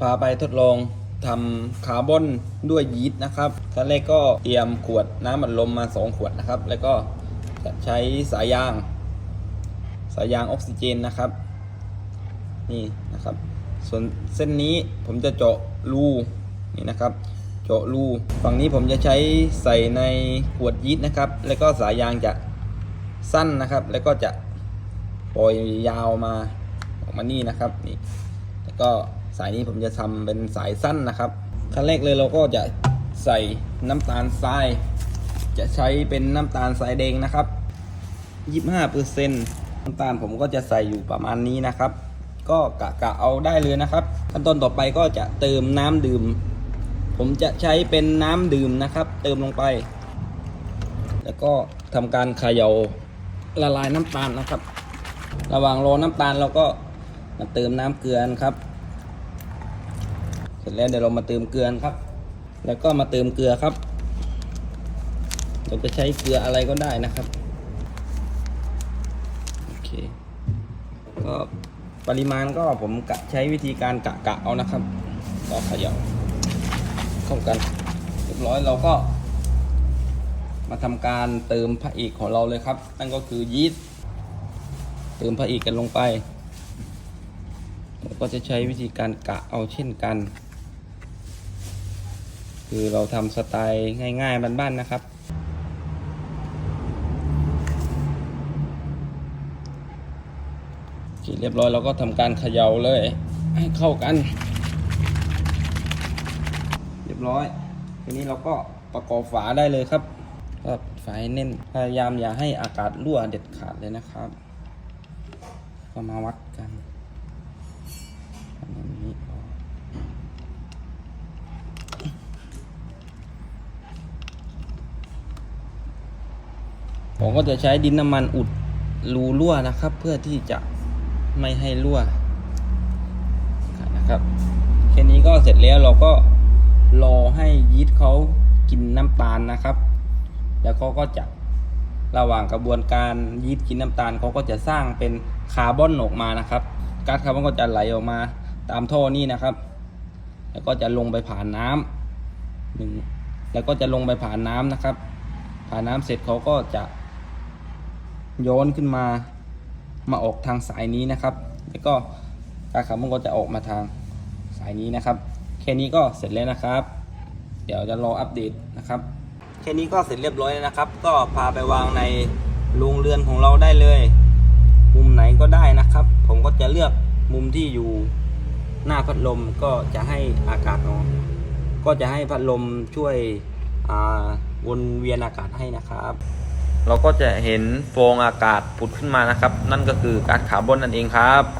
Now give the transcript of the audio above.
พาไปทดลองทำคาร์บอนด้วยยีสต์นะครับขั้นแรกก็เตรียมขวดน้ำอัดลมมา 2 ขวดนะครับ แล้วก็จะใช้สายยาง สายยางออกซิเจนนะครับ นี่นะครับ ส่วนเส้นนี้ผมจะเจาะรูนี่นะครับ เจาะรูฝั่งนี้ผมจะใช้ใส่ในขวดยีสต์นะครับ แล้วก็สายยางจะสั้นนะครับ แล้วก็จะปล่อยยาวมาออกมานี่นะครับนี่แล้วก็ สายนี้ผมจะทำเป็นสายสั้นนะครับขั้นแรกเลยเราก็จะใส่น้ำตาลทราย จะใช้เป็นน้ำตาลทรายแดงนะครับ25เซนน้ำตาลผมก็จะใส่อยู่ประมาณนี้นะครับ ก็กะกะเอาได้เลยนะครับขั้นตอนต่อไปก็จะเติมน้ำดื่ม ผมจะใช้เป็นน้ำดื่มนะครับ เติมลงไป แล้วก็ทำการเขย่าละลายน้ำตาลนะครับ ระหว่างรอน้ำตาลเราก็มาเติมน้ำเกลือนะครับ สร็จแล้วเดี๋ยวเรามาเติมเกลือครับ แล้วก็มาเติมเกลือครับ เราจะใช้เกลืออะไรก็ได้นะครับโอเคก็ปริมาณก็ผมกะใช้วิธีการกะกะเอานะครับก็เขย่าเข้ากันเรียบร้อยเราก็ มาทำการเติมพระเอกของเราเลยครับ นั่นก็คือยีสต์เติมพระเอกกันลงไปเราก็จะใช้วิธีการกะเอาเช่นกัน คือเราทำสไตล์ง่ายๆบ้านๆนะครับเคเรียบร้อยเราก็ทำการเขย่าเลย ให้เข้ากัน เรียบร้อย ทีนี้เราก็ประกอบฝาได้เลยครับก็ฝาให้แน่นพยายามอย่าให้อากาศรั่วเด็ดขาดเลยนะครับ ก็มาวัดกันประมาณนี้ ผมก็จะใช้ดินน้ำมันอุดรูรั่วนะครับ เพื่อที่จะไม่ให้รั่วนะครับแค่นี้ก็เสร็จแล้วเราก็รอให้ยีสต์เขากินน้ำตาลนะครับ แล้วเขาก็จะระหว่างกระบวนการยีสต์กินน้ำตาลเขาก็จะสร้างเป็นคาร์บอนออกมานะครับก๊าซคาร์บอนก็จะไหลออกมาตามท่อนี้นะครับ แล้วก็จะลงไปผ่านน้ำหนึ่งแล้วก็จะลงไปผ่านน้ำนะครับ ผ่านน้ำเสร็จเขาก็จะ ย้อนขึ้นมามาออกทางสายนี้นะครับ แล้วก็กาซคาร์บอนก็จะออกมาทางสายนี้นะครับ แค่นี้ก็เสร็จแล้วนะครับ เดี๋ยวจะรออัปเดตนะครับ แค่นี้ก็เสร็จเรียบร้อยแล้วนะครับ ก็พาไปวางในโรงเรือนของเราได้เลย มุมไหนก็ได้นะครับ ผมก็จะเลือกมุมที่อยู่หน้าพัดลมก็จะให้อากาศออกก็จะให้พัดลมช่วยวนเวียนอากาศให้นะครับ เราก็จะเห็นฟองอากาศผุดขึ้นมานะครับ นั่นก็คือก๊าซคาร์บอนนั่นเองครับ